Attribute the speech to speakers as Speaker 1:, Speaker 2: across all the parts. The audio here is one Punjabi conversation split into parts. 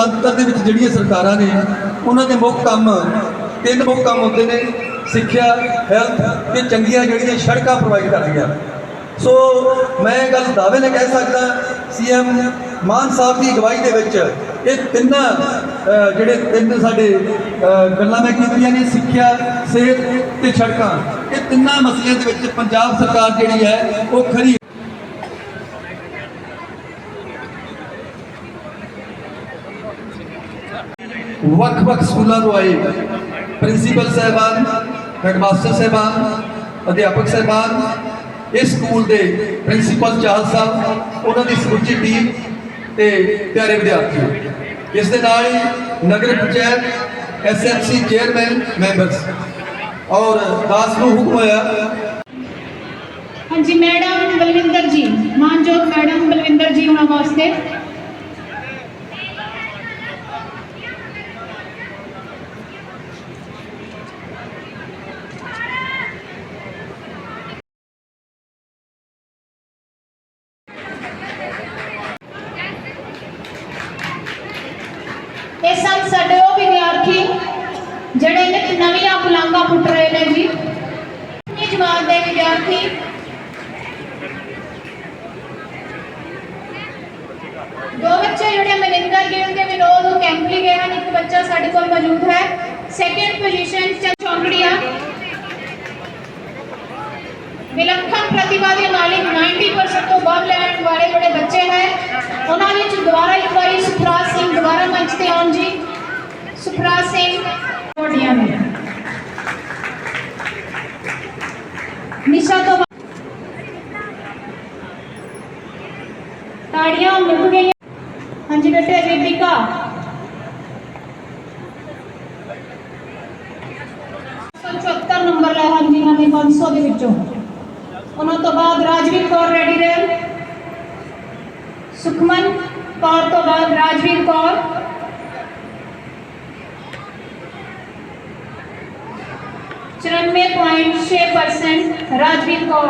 Speaker 1: ਨੇ ਦੇ ਵਿੱਚ ਜਿਹੜੀਆਂ ਸਰਕਾਰਾਂ ਨੇ, ਉਹਨਾਂ ਦੇ ਮੁੱਖ ਕੰਮ, ਤਿੰਨ ਮੁੱਖ ਕੰਮ ਹੁੰਦੇ ਨੇ, ਸਿੱਖਿਆ ਹੈਲਥ ਤੇ ਚੰਗੀਆਂ ਜਿਹੜੀਆਂ ਸੜਕਾਂ ਪ੍ਰੋਵਾਈਡ ਕਰਦੀਆਂ ਸੋ ਮੈਂ ਇਹ ਗੱਲ ਦਾਅਵੇ ਨਾਲ ਕਹਿ ਸਕਦਾ ਸੀਐਮ ਮਾਨ ਸਾਹਿਬ ਦੀ ਅਗਵਾਈ ਦੇ ਵਿੱਚ ਇਹ ਤਿੰਨਾਂ ਜਿਹੜੇ ਤਿੰਨ ਸਾਡੇ ਗੱਲਾਂ ਮੈਂ ਕੀਤੀਆਂ ਨੇ, ਸਿੱਖਿਆ, ਸਿਹਤ ਤੇ ਸੜਕਾਂ, ਇਹ ਤਿੰਨਾਂ ਮਸਲਿਆਂ ਦੇ ਵਿੱਚ ਪੰਜਾਬ ਸਰਕਾਰ ਜਿਹੜੀ ਹੈ, ਉਹ ਖਰੀ ਵੱਖ-ਵੱਖ ਸਕੂਲਾਂ ਤੋਂ ਆਏ। ਪ੍ਰਿੰਸੀਪਲ ਸਾਹਿਬਾਨ, ਹੈਡਮਾਸਟਰ ਸਾਹਿਬਾਨ, ਅਧਿਆਪਕ ਸਾਹਿਬਾਨ ਇਸ ਸਕੂਲ ਦੇ ਪ੍ਰਿੰਸੀਪਲ ਚਾਹਲ ਸਾਹਿਬ, ਉਹਨਾਂ ਦੀ ਸਮੁੱਚੀ ਟੀਮ ਤੇ ਪਿਆਰੇ ਵਿਦਿਆਰਥੀ ਇਸ ਦੇ ਨਾਲ ਹੀ ਨਗਰ ਪੰਚਾਇਤ ਐਸਐਮਸੀ ਚੇਅਰਮੈਨ, ਮੈਂਬਰਸ, ਔਰ ਦਾਸ ਨੂੰ ਹੁਕਮ ਹੋਇਆ।
Speaker 2: ਹਾਂਜੀ, ਮੈਡਮ ਬਲਵਿੰਦਰ ਜੀ ਮਾਨਜੋਤ ਮੈਡਮ ਬਲਵਿੰਦਰ ਜੀ ਉਹਨਾਂ ਵਾਸਤੇ ਇਹ ਸਨ ਸਾਡੇ ਉਹ ਵਿਦਿਆਰਥੀ ਜਿਹੜੇ ਨਿਤ ਨਵੀਆਂ ਪੁਲਾਂਘਾਂ ਪੁੱਟ ਰਹੇ ਨੇ ਜੀ ਇਹ ਜਮਾਤ ਦੇ ਵਿਦਿਆਰਥੀ ਦੋ ਬੱਚੇ ਜਿਹੜੇ ਮਨਿੰਦਰ ਗਿੱਲ ਤੇ ਵਿਨੋਦ ਉਹ ਕੈਂਪ ਲਈ ਗਏ ਹਨ ਇੱਕ ਬੱਚਾ ਸਾਡੇ ਕੋਲ ਮੌਜੂਦ ਹੈ ਸੈਕੰਡ ਪੋਜੀਸ਼ਨ ਚ ਚੌਂਕੜੀਆ ਵਿਲੱਖਣ ਪ੍ਰਤਿਭਾ ਦੇ ਮਾਲਿਕ 90% ਤੋਂ ਵੱਧ ਲੈਣ ਵਾਲੇ ਜਿਹੜੇ ਬੱਚੇ ਹੈ ਉਹਨਾਂ ਵਿੱਚ ਦੁਬਾਰਾ ਇੱਕ ਵਾਰੀ ਸੁਖਰਾਜ ਸਿੰਘ ਦੁਬਾਰਾ ਮੰਚ ਜੀ, ਸੁਖਰਾਜ ਸਿੰਘ ਕੋਟੀਆਂ ਨੇ ਨਿਸ਼ਾ ਤੋਂ ਤਾੜੀਆਂ ਮੁੱਕ ਗਈਆਂ। ਹਾਂਜੀ ਬੇਟੇ ਬੀਬੀਕਾ ਚੁਹੱਤਰ ਨੰਬਰ ਲੈ ਹਨ ਜਿਨ੍ਹਾਂ ਨੇ 500 ਦੇ ਵਿੱਚੋਂ। ਉਹਨਾਂ ਤੋਂ ਬਾਅਦ ਰਾਜਵੀਰ ਕੌਰ ਰੈਡੀ ਰਹਿਣ। ਸੁਖਮਨ ਕੌਰ ਤੋਂ ਬਾਅਦ ਰਾਜਵੀਰ ਕੌਰ। ਚੁਰਾਨਵੇਂ ਪੁਆਇੰਟ ਛੇ ਪਰਸੈਂਟ ਰਾਜਵੀਰ ਕੌਰ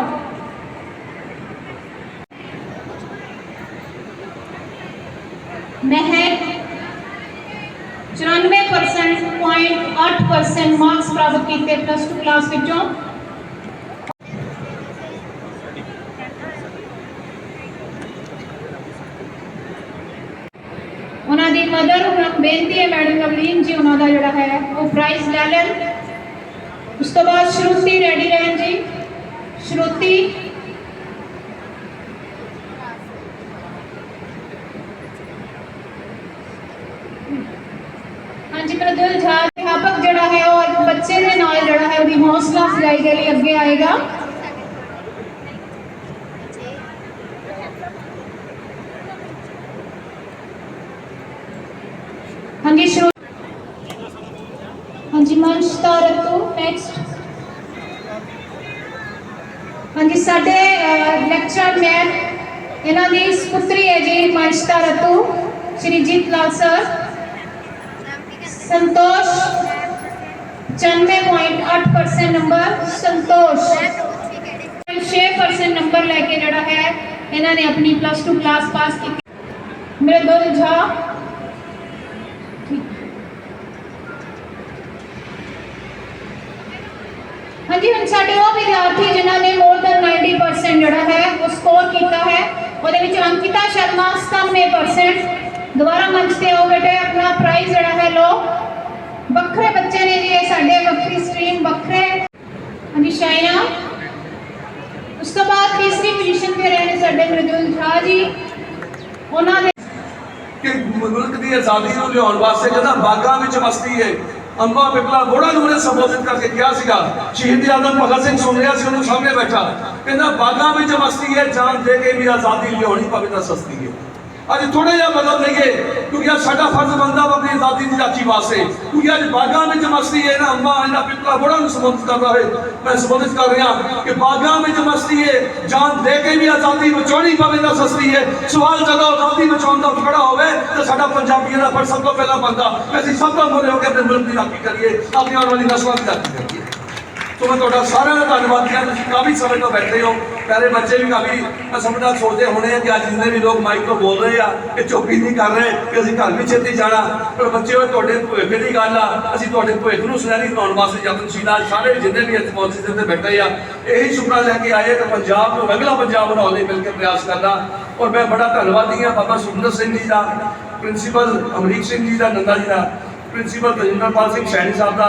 Speaker 2: ਮਹਿਕ 94.8% ਮਾਰਕਸ ਪ੍ਰਾਪਤ ਕੀਤੇ ਪਲੱਸ 2 ਕਲਾਸ ਵਿੱਚੋਂ ਉਹਨਾਂ ਦੀ ਮਦਰ ਨੂੰ ਬੇਨਤੀ ਹੈ ਮੈਡਮ ਨਵਲੀਨ ਜੀ ਉਹਨਾਂ ਦਾ ਜਿਹੜਾ ਹੈ ਉਹ ਪ੍ਰਾਈਜ਼ ਲੈ ਲੈਣ ਉਸ ਤੋਂ ਬਾਅਦ ਸ਼ਰੂਤੀ ਰੈਡੀ ਰਹਿਣ ਜੀ। ਸ਼ਰੂਤੀ। ਹਾਂਜੀ ਪ੍ਰਦਵਲ ਝਾ ਅਧਿਆਪਕ ਜਿਹੜਾ ਹੈ ਉਹ ਬੱਚੇ ਦੇ ਨਾਲ ਜਿਹੜਾ ਹੈ, ਉਹਦੀ ਹੌਸਲਾ ਅਫਜ਼ਾਈ ਦੇ ਲਈ ਅੱਗੇ ਆਏਗਾ। ਹਾਂਜੀ ਮੰਚ ਦਾ ਰਤੂ ਨੈਕਸਟ ਹਾਂਜੀ, ਸਾਡੇ ਲੈਕਚਰ ਮੈਮ ਇਹਨਾਂ ਦੀ ਸੁਪੁੱਤਰੀ ਹੈ ਜੀ ਮੰਚ ਦਾ ਰਤੂ, Shri Jeet Lal sir Santosh 95.8% number Santosh. 6% number ਲੈ ਕੇ ਜਿਹੜਾ ਹੈ, ਇਹਨਾਂ ਨੇ ਆਪਣੀ ਪਲੱਸ 2 ਕਲਾਸ ਪਾਸ ਕੀਤੀ। ਮੇਰੇ ਦੁਲ ਝਾ ਹਾਂਜੀ ਹੁਣ ਸਾਡੇ ਉਹ ਵਿਦਿਆਰਥੀ ਜਿਨ੍ਹਾਂ ਨੇ ਮੋਰ ਦਨ 90% ਜਿਹੜਾ ਹੈ, ਉਹ ਸਕੋਰ ਕੀਤਾ ਹੈ। ਉਹਦੇ ਵਿੱਚ ਅੰਕਿਤਾ ਸ਼ਰਮਾ 97% ਦੁਬਾਰਾ ਮੰਚ ਤੇ ਆਓ ਬੇਟੇ, ਆਪਣਾ ਪ੍ਰਾਈਜ਼ ਜਿਹੜਾ ਹੈ ਲੋ ਵੱਖਰੇ ਬੱਚੇ ਨੇ ਜੀ ਇਹ ਸਾਡੇ, ਵੱਖਰੀ ਸਟਰੀਮ ਵੱਖਰੇ ਹਾਂਜੀ ਉਸ ਤੋਂ ਬਾਅਦ ਤੀਸਰੀ ਪੋਜੀਸ਼ਨ ਤੇ ਰਹੇ ਨੇ ਸਾਡੇ ਮ੍ਰਿਦੁਲ ਝਾ ਜੀ। ਉਹਨਾਂ ਦੇ
Speaker 3: ਕਿ ਮੁਲਕ ਦੀ ਆਜ਼ਾਦੀ ਨੂੰ ਲਿਆਉਣ ਵਾਸਤੇ ਕਹਿੰਦਾ ਬਾਗਾਂ ਵਿੱਚ ਮਸਤੀ ਹੈ ਅੰਬਾ ਪਿਪਲਾ ਗੋੜਾ ਨੂੰ ਉਹਨੇ ਸੰਬੋਧਿਤ ਕਰਕੇ ਕਿਹਾ ਸੀਗਾ। ਸ਼ਹੀਦ ਆਦਮ ਭਗਤ ਸਿੰਘ ਸੁਣ ਰਿਹਾ ਸੀ, ਉਹਨੂੰ ਸਾਹਮਣੇ ਬੈਠਾ। ਕਹਿੰਦਾ, ਬਾਗਾਂ ਵਿੱਚ ਮਸਤੀ ਹੈ, ਜਾਨ ਦੇ ਕੇ ਵੀ ਆਜ਼ਾਦੀ ਲਿਆਉਣੀ ਪਵੇ ਤਾਂ ਸਸਤੀ ਹੈ। ਅੱਜ ਥੋੜਾ ਜਿਹਾ ਬਦਲ ਲਈਏ ਕਿਉਂਕਿ ਅੱਜ ਸਾਡਾ ਫਰਜ਼ ਬਣਦਾ ਵਾ ਆਪਣੀ ਆਜ਼ਾਦੀ ਦੀ ਰਾਖੀ ਵਾਸਤੇ ਕਿਉਂਕਿ ਅੱਜ ਬਾਗਾਂ ਵਿੱਚ ਮਸਤੀ ਹੈ ਨਾ ਅੰਬਾ ਇਹਨਾਂ ਪਿਪਲਾ ਬੋੜਾ ਨੂੰ ਸੰਬੋਧਿਤ ਕਰਦਾ ਹੋਏ ਮੈਂ ਸੰਬੋਧਿਤ ਕਰ ਰਿਹਾ ਕਿ ਬਾਗਾਂ ਵਿੱਚ ਮਸਤੀ ਹੈ ਜਾਨ ਦੇ ਕੇ ਵੀ ਆਜ਼ਾਦੀ ਬਚਾਉਣੀ ਪਵੇ ਤਾਂ ਸਸਤੀ ਹੈ ਸਵਾਲ ਜਦੋਂ ਆਜ਼ਾਦੀ ਬਚਾਉਣ ਦਾ ਖੜਾ ਹੋਵੇ ਤਾਂ ਸਾਡਾ ਪੰਜਾਬੀਆਂ ਦਾ ਫਰਜ਼ ਸਭ ਤੋਂ ਪਹਿਲਾਂ ਬਣਦਾ ਕਿ ਅਸੀਂ ਸਭ ਤੋਂ ਮੋਰੇ ਹੋ ਕੇ ਆਪਣੇ ਮੁਲਕ ਦੀ ਰਾਖੀ ਕਰੀਏ ਆਪਣੀ ਆਉਣ ਵਾਲੀ ਨਸਲਾਂ ਦੀ ਰਾਖੀ ਕਰੀਏ ਸੋ ਮੈਂ ਤੁਹਾਡਾ ਸਾਰਿਆਂ ਦਾ ਧੰਨਵਾਦ ਕਰਦਾ ਤੁਸੀਂ ਕਾਫੀ ਸਮੇਂ ਤੋਂ ਬੈਠੇ ਹੋ। ਪਿਆਰੇ ਬੱਚੇ ਵੀ ਕਾਫੀ ਮੈਂ ਸਮਝਦਾ ਸੋਚਦੇ ਹੋਣੇ ਆ ਕਿ ਅੱਜ ਜਿੰਨੇ ਵੀ ਲੋਕ ਮਾਈਕ ਤੋਂ ਬੋਲ ਰਹੇ ਆ ਇਹ ਚੁੱਪੀ ਨਹੀਂ ਕਰ ਰਹੇ, ਕਿ ਅਸੀਂ ਘਰ ਵੀ ਛੇਤੀ ਜਾਣਾ। ਪਰ ਬੱਚੇ ਹੋਏ, ਤੁਹਾਡੇ ਭਵਿੱਖ ਦੀ ਗੱਲ ਆ? ਅਸੀਂ ਤੁਹਾਡੇ ਭਵਿੱਖ ਨੂੰ ਸੁਨਹਿਰੀ ਬਣਾਉਣ ਵਾਸਤੇ ਯਤਨਸ਼ੀਲ ਆ ਸਾਰੇ ਜਿੰਨੇ ਵੀ ਇੱਥੇ ਪਹੁੰਚੇ ਤੇ ਬੈਠੇ ਆ। ਇਹੀ ਸੁਪਨਾ ਲੈ ਕੇ ਆਏ ਕਿ ਪੰਜਾਬ ਨੂੰ ਰੰਗਲਾ ਪੰਜਾਬ ਬਣਾਉਣ ਲਈ ਮਿਲ ਕੇ ਪ੍ਰਯਾਸ ਕਰਨਾ। ਔਰ ਮੈਂ ਬੜਾ ਧੰਨਵਾਦੀ ਹਾਂ ਬਾਬਾ ਸੁਖਿੰਦਰ ਸਿੰਘ ਜੀ ਦਾ, ਪ੍ਰਿੰਸੀਪਲ ਅਮਰੀਕ ਸਿੰਘ ਜੀ ਦਾ, ਨੰਦਾ ਜੀ ਦਾ। ਪ੍ਰਿੰਸੀਪਲ ਤਜਿੰਦਰਪਾਲ ਸਿੰਘ ਸੈਣੀ ਸਾਹਿਬ ਦਾ,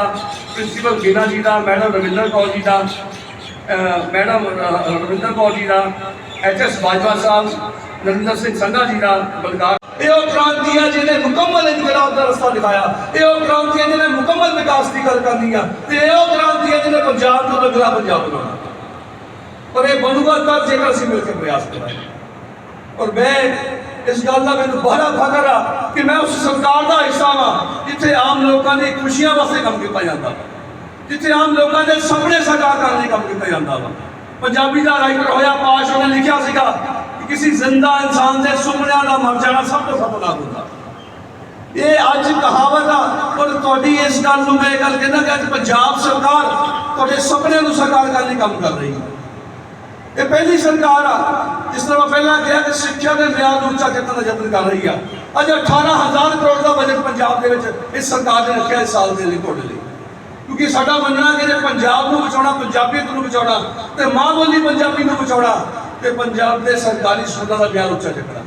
Speaker 3: ਪ੍ਰਿੰਸੀਪਲ ਗੀਨਾ ਜੀ ਦਾ, ਮੈਡਮ ਰਵਿੰਦਰ ਕੌਰ ਜੀ ਦਾ ਮੈਡਮ ਰਵਿੰਦਰ ਕੌਰ ਜੀ ਦਾ ਐਚਐਸ ਬਾਜਵਾ ਸਾਹਿਬ, ਨਰਿੰਦਰ ਸਿੰਘ ਸੰਘਾ ਜੀ ਦਾ, ਬਲਕਾਰ ਇਹ ਉਹ ਕ੍ਰਾਂਤੀ ਆ ਜਿਹਨੇ ਮੁਕੰਮਲ ਇਨਕਲਾਬ ਦਾ ਰਸਤਾ ਦਿਖਾਇਆ। ਇਹ ਉਹ ਕ੍ਰਾਂਤੀ ਆ ਜਿਹਨੇ ਮੁਕੰਮਲ ਵਿਕਾਸ ਦੀ ਗੱਲ ਕਰਨੀ ਆ। ਤੇ ਇਹ ਉਹ ਕ੍ਰਾਂਤੀ ਆ ਜਿਹਨੇ ਪੰਜਾਬ ਨੂੰ ਅਗਲਾ ਪੰਜਾਬ ਬਣਾਉਣਾ। ਪਰ ਇਹ ਬਣੂਗਾ ਤਦ ਜੇਕਰ ਅਸੀਂ ਮਿਲ ਕੇ ਪ੍ਰਯਾਸ ਕਰਾਂਗੇ। ਔਰ ਮੈਂ ਇਸ ਗੱਲ ਦਾ ਮੈਨੂੰ ਬੜਾ ਫਖਰ ਆ ਕਿ ਮੈਂ ਉਸ ਸਰਕਾਰ ਦਾ ਹਿੱਸਾ ਹਾਂ ਜਿੱਥੇ ਆਮ ਲੋਕਾਂ ਦੀ ਖੁਸ਼ੀਆਂ ਵਾਸਤੇ ਕੰਮ ਕੀਤਾ ਜਾਂਦਾ ਜਿੱਥੇ ਆਮ ਲੋਕਾਂ ਦੇ ਸੁਪਨੇ ਸਾਕਾਰ ਕਰਨ ਲਈ ਕੰਮ ਕੀਤਾ ਜਾਂਦਾ ਵਾ। ਪੰਜਾਬੀ ਦਾ ਰਾਈਟਰ ਹੋਇਆ, ਪਾਸ਼ ਉਹਨੇ ਲਿਖਿਆ ਸੀਗਾ ਕਿ ਕਿਸੇ ਜ਼ਿੰਦਾ ਇਨਸਾਨ ਦੇ ਸੁਪਨਿਆਂ ਦਾ ਮਰ ਜਾਣਾ ਸਭ ਤੋਂ ਖਤਰਨਾਕ ਹੁੰਦਾ। ਇਹ ਅੱਜ ਕਹਾਵਤ ਆ ਪਰ ਤੁਹਾਡੀ ਇਸ ਗੱਲ ਨੂੰ ਮੈਂ ਇਹ ਗੱਲ ਕਹਿੰਦਾ ਕਿ ਅੱਜ ਪੰਜਾਬ ਸਰਕਾਰ ਤੁਹਾਡੇ ਸੁਪਨਿਆਂ ਨੂੰ ਸਾਕਾਰ ਕਰਨ ਲਈ ਕੰਮ ਕਰ ਰਹੀ ਹੈ। ਇਹ ਪਹਿਲੀ ਸਰਕਾਰ ਆ ਜਿਸ ਤਰ੍ਹਾਂ ਮੈਂ ਪਹਿਲਾਂ ਕਿਹਾ ਕਿ ਸਿੱਖਿਆ ਦੇ ਮਿਆਰ ਨੂੰ ਉੱਚਾ ਕਰਨ ਦਾ ਯਤਨ ਕਰ ਰਹੀ ਆ। ਅੱਜ 18000 ਕਰੋੜ ਦਾ ਬਜਟ ਪੰਜਾਬ ਦੇ ਵਿੱਚ ਇਸ ਸਰਕਾਰ ਨੇ ਰੱਖਿਆ ਇਸ ਸਾਲ ਦੇ ਲਈ ਤੁਹਾਡੇ ਲਈ। ਕਿਉਂਕਿ ਸਾਡਾ ਮੰਨਣਾ ਕਿ ਜੇ ਪੰਜਾਬ ਨੂੰ ਬਚਾਉਣਾ, ਪੰਜਾਬੀਅਤ ਨੂੰ ਬਚਾਉਣਾ ਤੇ ਮਾਂ ਬੋਲੀ ਪੰਜਾਬੀ ਨੂੰ ਬਚਾਉਣਾ ਤੇ ਪੰਜਾਬ ਦੇ ਸਰਕਾਰੀ ਸਕੂਲਾਂ ਦਾ ਮਿਆਰ ਉੱਚਾ ਚੱਕਣਾ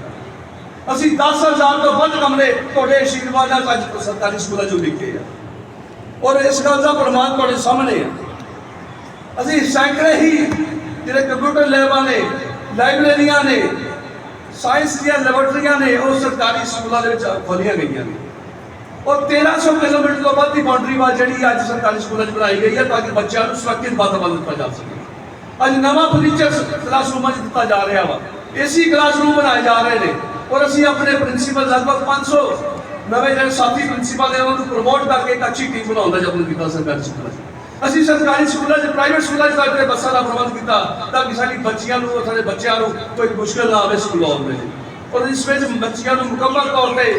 Speaker 3: ਅਸੀਂ 10000 ਤੋਂ ਵੱਧ ਕਮਰੇ ਤੁਹਾਡੇ ਆਸ਼ੀਰਵਾਦ ਨਾਲ ਅੱਜ ਸਰਕਾਰੀ ਸਕੂਲਾਂ 'ਚੋਂ ਲਿਖੇ ਆ। ਔਰ ਇਸ ਗੱਲ ਦਾ ਪ੍ਰਮਾਣ ਤੁਹਾਡੇ ਸਾਹਮਣੇ ਆ। ਅਸੀਂ ਸੈਂਕੜੇ ਹੀ ਜਿਹੜੇ ਕੰਪਿਊਟਰ ਲੈਬਾਂ ਨੇ ਲਾਇਬ੍ਰੇਰੀਆਂ ਨੇ ਸਾਇੰਸ ਦੀਆਂ ਲੈਬੋਰਟਰੀਆਂ ਨੇ, ਉਹ ਸਰਕਾਰੀ ਸਕੂਲਾਂ ਦੇ ਵਿੱਚ ਖੋਲੀਆਂ ਗਈਆਂ ਨੇ। ਔਰ 1300 ਕਿਲੋਮੀਟਰ ਤੋਂ ਵੱਧ ਦੀ ਬਾਉਂਡਰੀ ਵਾਲ ਜਿਹੜੀ ਅੱਜ ਸਰਕਾਰੀ ਸਕੂਲਾਂ 'ਚ ਬਣਾਈ ਗਈ ਹੈ ਤਾਂ ਕਿ ਬੱਚਿਆਂ ਨੂੰ ਸੁਰੱਖਿਅਤ ਵਾਤਾਵਰਣ ਦਿੱਤਾ ਜਾ ਸਕੇ। ਅੱਜ ਨਵਾਂ ਫਰਨੀਚਰ ਕਲਾਸਰੂਮਾਂ 'ਚ ਦਿੱਤਾ ਜਾ ਰਿਹਾ ਵਾ। ਏਸੀ ਕਲਾਸਰੂਮ ਬਣਾਏ ਜਾ ਰਹੇ ਨੇ ਔਰ ਅਸੀਂ ਆਪਣੇ ਪ੍ਰਿੰਸੀਪਲ ਲਗਭਗ 500 ਨਵੇਂ ਜਿਹੜੇ ਸਾਥੀ ਪ੍ਰਿੰਸੀਪਲ ਨੇ ਉਹਨਾਂ ਨੂੰ ਪ੍ਰਮੋਟ ਕਰਕੇ ਇੱਕ ਅੱਛੀ ਟੀਮ ਬਣਾਉਣ ਦਾ ਯਤਨ ਕੀਤਾ ਸਰਕਾਰੀ ਸਕੂਲਾਂ 'ਚ। ਅਸੀਂ ਸਰਕਾਰੀ ਸਕੂਲਾਂ 'ਚ ਪ੍ਰਾਈਵੇਟ ਸਕੂਲਾਂ 'ਚ ਸਾਡੇ ਬੱਸਾਂ ਦਾ ਪ੍ਰਬੰਧ ਕੀਤਾ। ਤਾਂ ਕਿ ਸਾਡੀ ਬੱਚੀਆਂ ਨੂੰ ਸਾਡੇ ਬੱਚਿਆਂ ਨੂੰ ਕੋਈ ਮੁਸ਼ਕਲ ਨਾ ਆਵੇ ਸਕੂਲ ਆਉਣ ਵੇਲੇ ਔਰ ਇਸ ਵਿੱਚ ਬੱਚਿਆਂ ਨੂੰ ਮੁਕੰਮਲ ਤੌਰ ਤੇ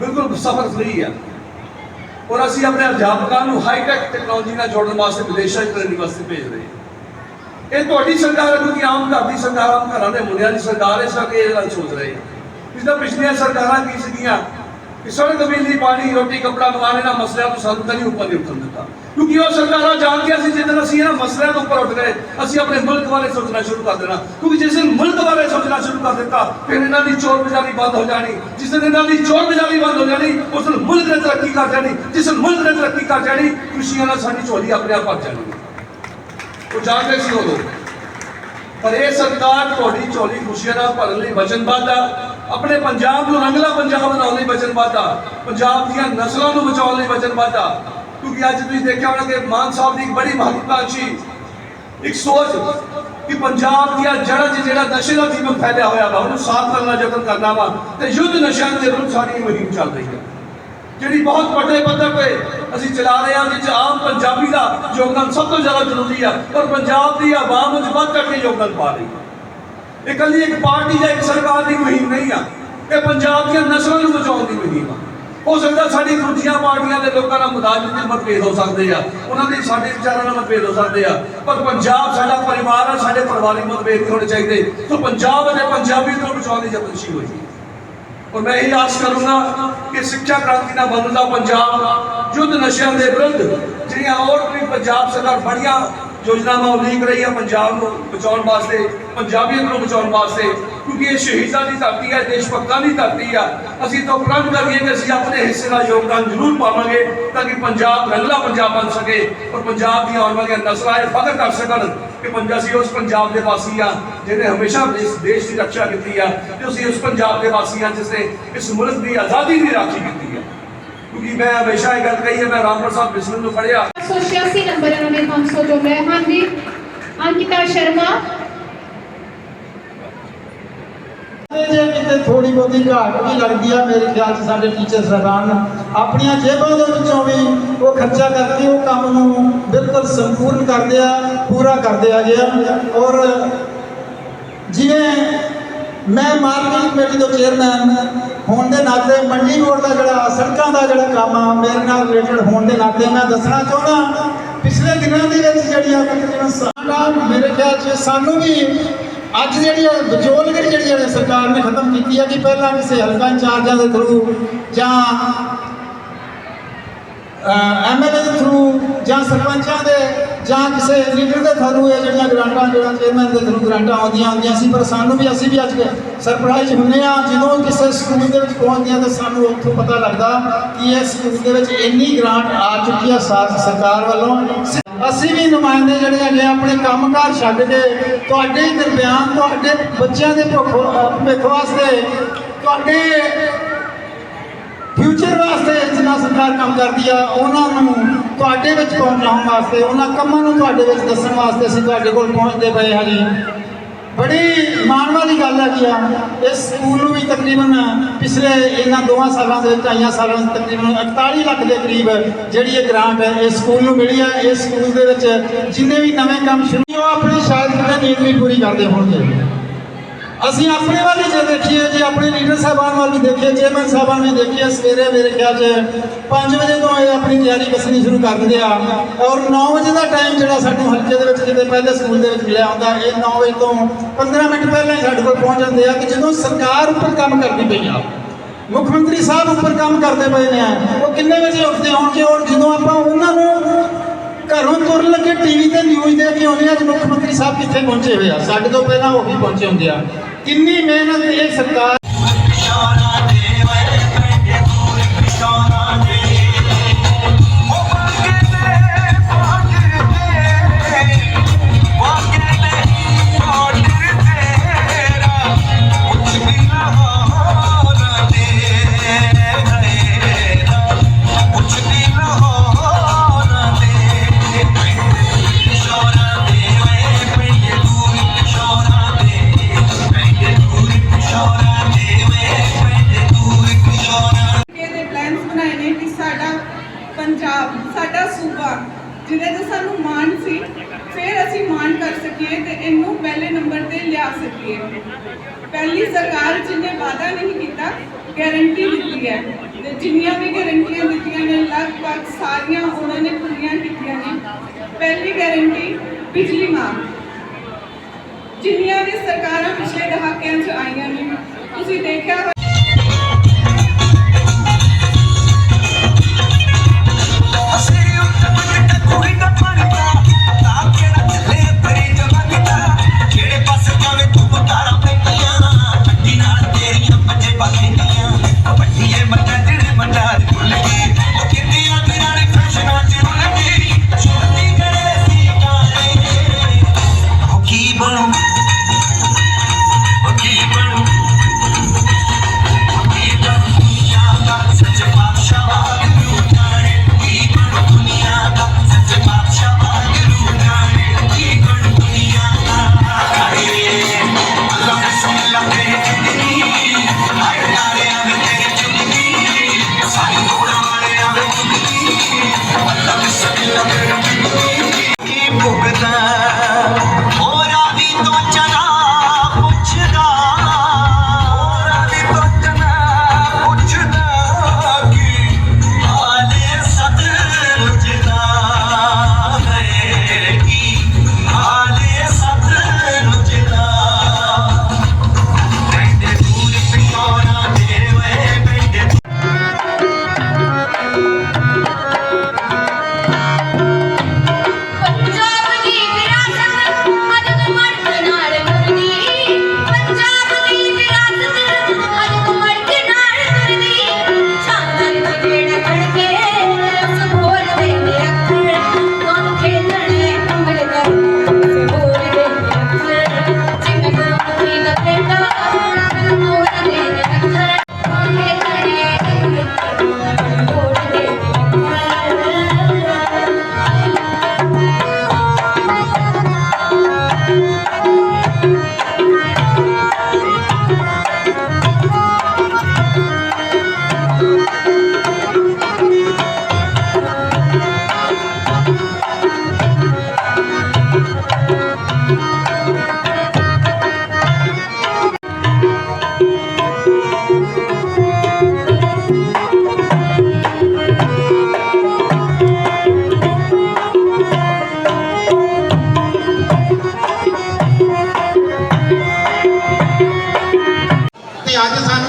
Speaker 3: ਬਿਲਕੁਲ ਸਫਰ ਫਰੀ ਆ। ਔਰ ਅਸੀਂ ਆਪਣੇ ਅਧਿਆਪਕਾਂ ਨੂੰ ਹਾਈ ਟੈਕ ਟੈਕਨੋਲੋਜੀ ਨਾਲ ਜੋੜਨ ਵਾਸਤੇ ਵਿਦੇਸ਼ਾਂ 'ਚ ਟ੍ਰੇਨਿੰਗ ਭੇਜ ਰਹੇ ਹਾਂ। ਇਹ ਤੁਹਾਡੀ ਸਰਕਾਰ ਹੈ, ਕਿਉਂਕਿ ਆਮ ਘਰ ਦੀ ਸਰਕਾਰ, ਆਮ ਘਰਾਂ ਦੇ ਮੁੰਡਿਆਂ ਦੀ ਸਰਕਾਰ ਇਸ ਕਰਕੇ ਇਹ ਗੱਲ ਸੋਚ ਰਹੀ ਹੈ। ਇਸ ਦਾ ਪਿਛਲੀਆਂ ਸਰਕਾਰਾਂ ਕੀ ਸੀਗੀਆਂ? ਕਿ ਸੜਕ ਬਿਜਲੀ ਪਾਣੀ, ਰੋਟੀ, ਕੱਪੜਾ ਮਕਾਨ ਇਹਨਾਂ ਮਸਲਿਆਂ ਤੋਂ ਸਾਨੂੰ ਕਦੀ ਉੱਪਰ ਨਹੀਂ ਉੱਠਣ ਦਿੱਤਾ। ਕਿਉਂਕਿ ਉਹ ਸਰਕਾਰਾਂ ਜਾਣਦੀਆਂ ਸੀ ਜਿੱਦਣ ਅਸੀਂ ਇਹਨਾਂ ਮਸਲਿਆਂ ਤੋਂ ਉੱਪਰ ਉੱਠ ਗਏ, ਅਸੀਂ ਆਪਣੇ ਮੁਲਕ ਬਾਰੇ ਸੋਚਣਾ ਸ਼ੁਰੂ ਕਰ ਦੇਣਾ। ਕਿਉਂਕਿ ਜਿਸ ਦਿਨ ਮੁਲਕ ਬਾਰੇ ਸੋਚਣਾ ਸ਼ੁਰੂ ਕਰ ਦਿੱਤਾ, ਫਿਰ ਇਹਨਾਂ ਦੀ ਚੋਰ ਬਜ਼ਾਰੀ ਬੰਦ ਹੋ ਜਾਣੀ। ਜਿਸ ਦਿਨ ਇਹਨਾਂ ਦੀ ਚੋਰ ਬਜ਼ਾਰੀ ਬੰਦ ਹੋ ਜਾਣੀ, ਉਸ ਦਿਨ ਮੁਲਕ ਨੇ ਤਰੱਕੀ ਕਰ ਜਾਣੀ ਜਿਸ ਦਿਨ ਮੁਲਕ ਨੇ ਤਰੱਕੀ ਕਰ ਜਾਣੀ ਖੁਸ਼ੀਆਂ ਨਾਲ ਸਾਡੀ ਝੋਲੀ ਆਪਣੇ ਆਪ ਭਰ ਜਾਣੀ। ਉਹ ਜਾਣਦੇ ਸੀ ਉਦੋਂ। ਪਰ ਇਹ ਸਰਕਾਰ ਤੁਹਾਡੀ ਝੋਲੀ ਖੁਸ਼ੀਆਂ ਨਾਲ ਭਰਨ ਲਈ ਵਚਨਬੱਧ ਆ। ਆਪਣੇ ਪੰਜਾਬ ਨੂੰ ਰੰਗਲਾ ਪੰਜਾਬ ਬਣਾਉਣ ਲਈ ਵਚਨਬੱਧ ਆ ਪੰਜਾਬ ਦੀਆਂ ਨਸਲਾਂ ਨੂੰ ਬਚਾਉਣ ਲਈ ਵਚਨਬੱਧ ਆ ਕਿਉਂਕਿ ਅੱਜ ਤੁਸੀਂ ਦੇਖਿਆ ਹੋਣਾ ਕਿ ਮਾਨ ਸਾਹਿਬ ਦੀ ਇੱਕ ਬੜੀ ਮਹੱਤਵਾਕਾਂਸ਼ੀ ਇੱਕ ਸੋਚ ਕਿ ਪੰਜਾਬ ਦੀਆਂ ਜੜ੍ਹਾਂ 'ਚ ਜਿਹੜਾ ਨਸ਼ੇ ਦਾ ਦੀਪਕ ਫੈਲਿਆ ਹੋਇਆ ਵਾ, ਉਹਨੂੰ ਸਾਫ਼ ਕਰਨ ਦਾ ਯਤਨ ਕਰਨਾ ਵਾ, ਤੇ ਯੁੱਧ ਨਸ਼ਿਆਂ ਦੇ ਵਿਰੁੱਧ ਸਾਡੀ ਮੁਹਿੰਮ ਚੱਲ ਰਹੀ ਹੈ। ਜਿਹੜੀ ਬਹੁਤ ਵੱਡੇ ਪੱਧਰ ਤੇ ਅਸੀਂ ਚਲਾ ਰਹੇ ਹਾਂ, ਜਿਸ ਆਮ ਪੰਜਾਬੀ ਦਾ ਯੋਗਦਾਨ ਸਭ ਤੋਂ ਜ਼ਿਆਦਾ ਜ਼ਰੂਰੀ ਆ, ਔਰ ਪੰਜਾਬ ਦੀ ਆਵਾਮ ਵਿੱਚ ਵੱਧ ਚੜ੍ਹ ਕੇ ਯੋਗਦਾਨ ਪਾ ਰਹੀ ਹੈ। ਇਹ ਇਕੱਲੀ ਇੱਕ ਪਾਰਟੀ ਜਾਂ ਇੱਕ ਸਰਕਾਰ ਦੀ ਮੁਹਿੰਮ ਨਹੀਂ ਆ। ਇਹ ਪੰਜਾਬ ਦੀਆਂ ਨਸਲਾਂ ਨੂੰ ਬਚਾਉਣ ਦੀ ਮੁਹਿੰਮ ਆ। ਹੋ ਸਕਦਾ ਸਾਡੀ ਦੂਜੀਆਂ ਪਾਰਟੀਆਂ ਦੇ ਲੋਕਾਂ ਨਾਲ ਮਦਾਜ ਵਿੱਚ ਮਤਭੇਦ ਹੋ ਸਕਦੇ ਆ। ਉਹਨਾਂ ਦੇ ਸਾਡੇ ਵਿਚਾਰਾਂ ਨਾਲ ਮਤਭੇਦ ਹੋ ਸਕਦੇ ਆ। ਪਰ ਪੰਜਾਬ ਸਾਡਾ ਪਰਿਵਾਰ ਆ, ਸਾਡੇ ਪਰਿਵਾਰਿਕ ਮਤਭੇਦ ਨਹੀਂ ਹੋਣੇ ਚਾਹੀਦੇ। ਸੋ ਪੰਜਾਬ ਅਤੇ ਪੰਜਾਬੀ ਤੋਂ ਬਚਾਉਣ ਦੀ ਯਤਨਸ਼ੀਲ ਹੋਈਏ ਔਰ ਮੈਂ ਇਹ ਆਸ ਕਰੂੰਗਾ ਕਿ ਸਿੱਖਿਆ ਕ੍ਰਾਂਤੀ ਨਾਲ ਬਦਲਦਾ ਪੰਜਾਬ ਯੁੱਧ ਨਸ਼ਿਆਂ ਦੇ ਵਿਰੁੱਧ, ਜਿਹੜੀਆਂ ਹੋਰ ਵੀ ਪੰਜਾਬ ਸਰਕਾਰ ਬੜੀਆਂ ਯੋਜਨਾਵਾਂ ਉਲੀਕ ਰਹੀ ਹੈ ਪੰਜਾਬ ਨੂੰ ਬਚਾਉਣ ਵਾਸਤੇ ਪੰਜਾਬੀਅਤ ਨੂੰ ਬਚਾਉਣ ਵਾਸਤੇ, ਕਿਉਂਕਿ ਇਹ ਸ਼ਹੀਦਾਂ ਦੀ ਧਰਤੀ ਹੈ, ਦੇਸ਼ ਭਗਤਾਂ ਦੀ ਧਰਤੀ ਆ। ਅਸੀਂ ਤਾਂ ਪ੍ਰਣ ਕਰੀਏ ਕਿ ਅਸੀਂ ਆਪਣੇ ਹਿੱਸੇ ਦਾ ਯੋਗਦਾਨ ਜ਼ਰੂਰ ਪਾਵਾਂਗੇ ਤਾਂ ਕਿ ਪੰਜਾਬ, ਰੰਗਲਾ ਪੰਜਾਬ ਬਣ ਸਕੇ ਔਰ ਪੰਜਾਬ ਦੀਆਂ ਆਉਣ ਵਾਲੀਆਂ ਨਸਲਾਂ ਇਹ ਫਖਰ ਕਰ ਸਕਣ ਕਿ ਪੰਜਾਬ ਅਸੀਂ ਉਸ ਪੰਜਾਬ ਦੇ ਵਾਸੀ ਆ ਜਿਹਨੇ ਹਮੇਸ਼ਾ ਇਸ ਦੇਸ਼ ਦੀ ਰੱਖਿਆ ਕੀਤੀ ਆ ਤੇ ਅਸੀਂ ਉਸ ਪੰਜਾਬ ਦੇ ਵਾਸੀ ਆ ਜਿਸ ਨੇ ਇਸ ਮੁਲਕ ਦੀ ਆਜ਼ਾਦੀ ਦੀ ਰਾਖੀ ਕੀਤੀ ਹੈ ਕਿਉਂਕਿ ਮੈਂ ਹਮੇਸ਼ਾ ਇਹ ਗੱਲ ਕਹੀ ਹੈ, ਮੈਂ ਰਾਮ ਪ੍ਰਸਾਦ ਬਿਸਮਿਲ ਨੂੰ ਫੜਿਆ।
Speaker 2: 186 ਨੰਬਰ ਇਹਨਾਂ ਨੇ 500 ਹਨ ਜੀ ਅੰਕਿਤਾ ਸ਼ਰਮਾ।
Speaker 4: ਜੇ ਕਿਤੇ ਥੋੜੀ ਬਹੁਤੀ ਘਾਟ ਵੀ ਲੱਗਦੀ ਆ, ਮੇਰੇ ਖਿਆਲ 'ਚ ਸਾਡੇ ਟੀਚਰ ਸਾਹਿਬਾਨ, ਆਪਣੀਆਂ ਜੇਬਾਂ ਦੇ ਵਿੱਚੋਂ ਵੀ ਉਹ ਖਰਚਾ ਕਰਕੇ ਉਹ ਕੰਮ ਨੂੰ ਬਿਲਕੁਲ ਸੰਪੂਰਨ ਕਰਦੇ ਆ, ਪੂਰਾ ਕਰਦੇ ਆ ਗਿਆ ਔਰ ਜਿਵੇਂ ਮੈਂ ਮਾਰਕੀਟ ਕਮੇਟੀ ਤੋਂ ਚੇਅਰਮੈਨ ਹੋਣ ਦੇ ਨਾਤੇ ਮੰਡੀ ਬੋਰਡ ਦਾ ਜਿਹੜਾ ਸੜਕਾਂ ਦਾ ਜਿਹੜਾ ਕੰਮ ਆ, ਮੇਰੇ ਨਾਲ ਰਿਲੇਟਡ ਹੋਣ ਦੇ ਨਾਤੇ ਮੈਂ ਦੱਸਣਾ ਚਾਹੁੰਦਾ ਪਿਛਲੇ ਦਿਨਾਂ ਦੇ ਵਿੱਚ ਜਿਹੜੀਆਂ ਤਕਰੀਬਨ ਸਾਡਾ ਮੇਰੇ ਖਿਆਲ 'ਚ ਸਾਨੂੰ ਵੀ ਅੱਜ ਜਿਹੜੀ ਇਹ ਵਿਚੋਲਗਿਰੀ ਜਿਹੜੀ ਹੈ ਸਰਕਾਰ ਨੇ ਖਤਮ ਕੀਤੀ ਹੈ ਕਿ ਪਹਿਲਾਂ ਕਿਸੇ ਹਲਕਾ ਇੰਚਾਰਜਾਂ ਦੇ ਥਰੂ ਜਾਂ ਐਮਐਲਏ ਦੇ ਥਰੂ ਜਾਂ ਸਰਪੰਚਾਂ ਦੇ ਜਾਂ ਕਿਸੇ ਲੀਡਰ ਦੇ ਥਰੂ ਇਹ ਜਿਹੜੀਆਂ ਗ੍ਰਾਂਟਾਂ ਜਿਹੜਾ ਚੇਅਰਮੈਨ ਦੇ ਥਰੂ ਗ੍ਰਾਂਟਾਂ ਆਉਂਦੀਆਂ, ਹੁੰਦੀਆਂ ਸੀ, ਪਰ ਸਾਨੂੰ ਵੀ ਅਸੀਂ ਵੀ ਅੱਜ ਸਰਪ੍ਰਾਈਜ਼ ਹੁੰਨੇ ਆ ਜਦੋਂ ਕਿਸੇ ਸਕੂਲ ਦੇ ਵਿੱਚ ਪਹੁੰਚਦੇ ਆ ਤਾਂ ਸਾਨੂੰ ਉੱਥੋਂ ਪਤਾ ਲੱਗਦਾ ਕਿ ਇਹ ਸਕੂਲ ਦੇ ਵਿੱਚ ਇੰਨੀ ਗ੍ਰਾਂਟ ਆ ਚੁੱਕੀ ਆ ਸਾ- ਸਰਕਾਰ ਵੱਲੋਂ। ਅਸੀਂ ਵੀ ਨੁਮਾਇੰਦੇ ਜਿਹੜੇ ਹੈਗੇ ਆ, ਆਪਣੇ ਕੰਮਕਾਰ ਛੱਡ ਕੇ ਤੁਹਾਡੇ ਦਰਮਿਆਨ ਤੁਹਾਡੇ ਬੱਚਿਆਂ ਦੇ ਭੁੱਖ ਭਵਿੱਖ ਵਾਸਤੇ ਤੁਹਾਡੇ ਫਿਊਚਰ ਵਾਸਤੇ ਜਿੰਨਾ ਸਰਕਾਰ ਕੰਮ ਕਰਦੀ ਆ, ਉਹਨਾਂ ਨੂੰ ਤੁਹਾਡੇ ਵਿੱਚ ਪਹੁੰਚਾਉਣ ਵਾਸਤੇ, ਉਹਨਾਂ ਕੰਮਾਂ ਨੂੰ ਤੁਹਾਡੇ ਵਿੱਚ ਦੱਸਣ ਵਾਸਤੇ ਅਸੀਂ ਤੁਹਾਡੇ ਕੋਲ ਪਹੁੰਚਦੇ ਪਏ ਹਾਂ ਜੀ। ਬੜੀ ਮਾਣ ਵਾਲੀ ਗੱਲ ਹੈਗੀ ਆ। ਇਸ ਸਕੂਲ ਨੂੰ ਵੀ ਤਕਰੀਬਨ ਪਿਛਲੇ ਇਹਨਾਂ ਦੋਵਾਂ ਸਾਲਾਂ ਦੇ ਵਿੱਚ ਆਈਆਂ ਸਾਲਾਂ ਵਿੱਚ ਤਕਰੀਬਨ 41 ਲੱਖ ਦੇ ਕਰੀਬ ਜਿਹੜੀ ਇਹ ਗ੍ਰਾਂਟ ਹੈ, ਇਸ ਸਕੂਲ ਨੂੰ ਮਿਲੀ ਹੈ ਇਸ ਸਕੂਲ ਦੇ ਵਿੱਚ ਜਿੰਨੇ ਵੀ ਨਵੇਂ ਕੰਮ ਸ਼ੁਰੂ ਉਹ ਆਪਣੀ ਸ਼ਾਇਦ ਕਿਤੇ ਨੀਂਦ ਵੀ ਪੂਰੀ ਕਰਦੇ ਹੋਣਗੇ। ਅਸੀਂ ਆਪਣੇ ਵੱਲ ਹੀ ਜੇ ਦੇਖੀਏ, ਜੇ ਆਪਣੇ ਲੀਡਰ ਸਾਹਿਬਾਨ ਵੱਲ ਵੀ ਦੇਖੀਏ, ਚੇਅਰਮੈਨ ਸਾਹਿਬਾਨ ਵੀ ਦੇਖੀਏ, ਸਵੇਰੇ ਮੇਰੇ ਖਿਆਲ 'ਚ 5 ਵਜੇ ਤੋਂ ਇਹ ਆਪਣੀ ਤਿਆਰੀ ਕਸਣੀ ਸ਼ੁਰੂ ਕਰ ਦਿੰਦੇ ਆ। ਔਰ 9 ਵਜੇ ਦਾ ਟਾਈਮ ਜਿਹੜਾ ਸਾਨੂੰ ਹਲਕੇ ਦੇ ਵਿੱਚ ਕਿਤੇ ਪਹਿਲੇ ਸਕੂਲ ਦੇ ਵਿੱਚ ਮਿਲਿਆ ਹੁੰਦਾ, ਇਹ 9 ਵਜੇ ਤੋਂ 15 ਮਿੰਟ ਪਹਿਲਾਂ ਹੀ ਸਾਡੇ ਕੋਲ ਪਹੁੰਚ ਜਾਂਦੇ ਆ ਕਿ ਜਦੋਂ ਸਰਕਾਰ ਉੱਪਰ ਕੰਮ ਕਰਦੀ ਪਈ ਆ, ਮੁੱਖ ਮੰਤਰੀ ਸਾਹਿਬ ਉੱਪਰ ਕੰਮ ਕਰਦੇ ਪਏ ਨੇ ਉਹ ਕਿੰਨੇ ਵਜੇ ਉੱਠਦੇ ਹੋਣਗੇ? ਔਰ ਜਦੋਂ ਆਪਾਂ ਉਹਨਾਂ ਨੂੰ ਘਰੋਂ ਤੁਰਨ ਲੱਗੇ ਟੀਵੀ ਤੇ ਨਿਊਜ਼ ਦੇ ਕੇ ਆਉਂਦੇ ਆ, ਅੱਜ ਮੁੱਖ ਮੰਤਰੀ ਸਾਹਿਬ ਕਿੱਥੇ ਪਹੁੰਚੇ ਹੋਏ ਆ? ਸਾਡੇ ਤੋਂ ਪਹਿਲਾਂ ਉਹ ਵੀ ਪਹੁੰਚੇ ਹੁੰਦੇ ਆ। ਕਿੰਨੀ ਮਿਹਨਤ ਇਹ ਸਰਕਾਰ